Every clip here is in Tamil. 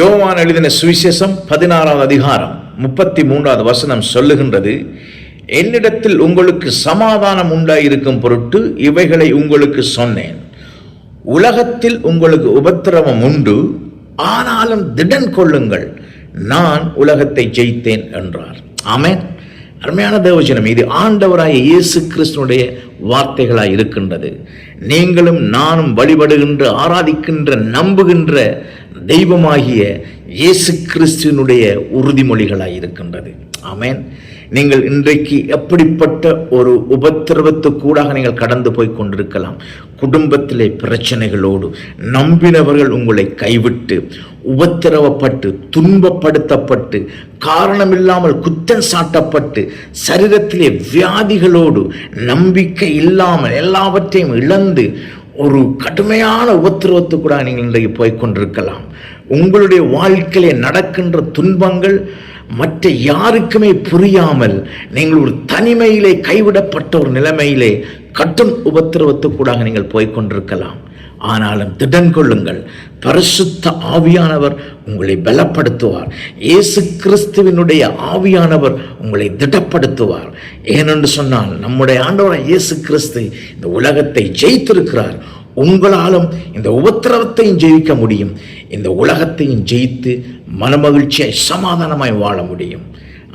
யோவான் எழுதின சுவிசேஷம் பதினாறாவது அதிகாரம் முப்பத்தி மூன்றாவது வசனம் சொல்லுகின்றது என்னிடத்தில் உங்களுக்கு சமாதானம் உண்டாயிருக்கும் பொருட்டு இவைகளை உங்களுக்கு சொன்னேன். உலகத்தில் உங்களுக்கு உபத்திரவம் உண்டு ஆனாலும் திடன் கொள்ளுங்கள் நான் உலகத்தை ஜெயித்தேன் என்றார். ஆமேன். அருமையான தேவஜனம் இது ஆண்டவராய இயேசு கிறிஸ்துனுடைய வார்த்தைகளாய் இருக்கின்றது. நீங்களும் நானும் வழிபடுகின்ற ஆராதிக்கின்ற நம்புகின்ற தெய்வமாகிய இயேசு கிறிஸ்துவனுடைய உறுதிமொழிகளாய் இருக்கின்றது. ஆமேன். நீங்கள் இன்றைக்கு எப்படிப்பட்ட ஒரு உபத்திரவத்துக்கூடாக நீங்கள் கடந்து போய் கொண்டிருக்கலாம். குடும்பத்திலே பிரச்சனைகளோடு நம்பினவர்கள் உங்களை கைவிட்டு உபத்திரவப்பட்டு துன்பப்படுத்தப்பட்டு காரணமில்லாமல் குத்தம் சாட்டப்பட்டு சரீரத்திலே வியாதிகளோடு நம்பிக்கை இல்லாமல் எல்லாவற்றையும் இழந்து ஒரு கடுமையான உபத்திரவத்துக்கூட நீங்கள் இன்றைக்கு போய்கொண்டிருக்கலாம் உங்களுடைய வாழ்க்கையிலே நடக்கின்ற துன்பங்கள் மற்ற யாருக்குமே புரியாமல் நீங்கள் ஒரு தனிமையிலே கைவிடப்பட்ட ஒரு நிலைமையிலே கட்டும் உபத்திரவத்துக்கூடாக நீங்கள் போய்கொண்டிருக்கலாம் ஆனாலும் திடன் கொள்ளுங்கள். பரிசுத்த ஆவியானவர் உங்களை பலப்படுத்துவார். இயேசு கிறிஸ்துவினுடைய ஆவியானவர் உங்களை திடப்படுத்துவார். ஏனென்று சொன்னால் நம்முடைய ஆண்டவர் இயேசு கிறிஸ்து இந்த உலகத்தை ஜெயித்திருக்கிறார். உங்களாலும் இந்த உபத்திரவத்தையும் ஜெயிக்க முடியும். இந்த உலகத்தையும் ஜெயித்து மனமகிழ்ச்சியாய் சமாதானமாய் வாழ முடியும்.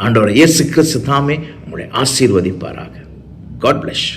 ஆண்டவர் இயேசு கிறிஸ்து தாமே உங்களை ஆசீர்வதிப்பாராக. God plus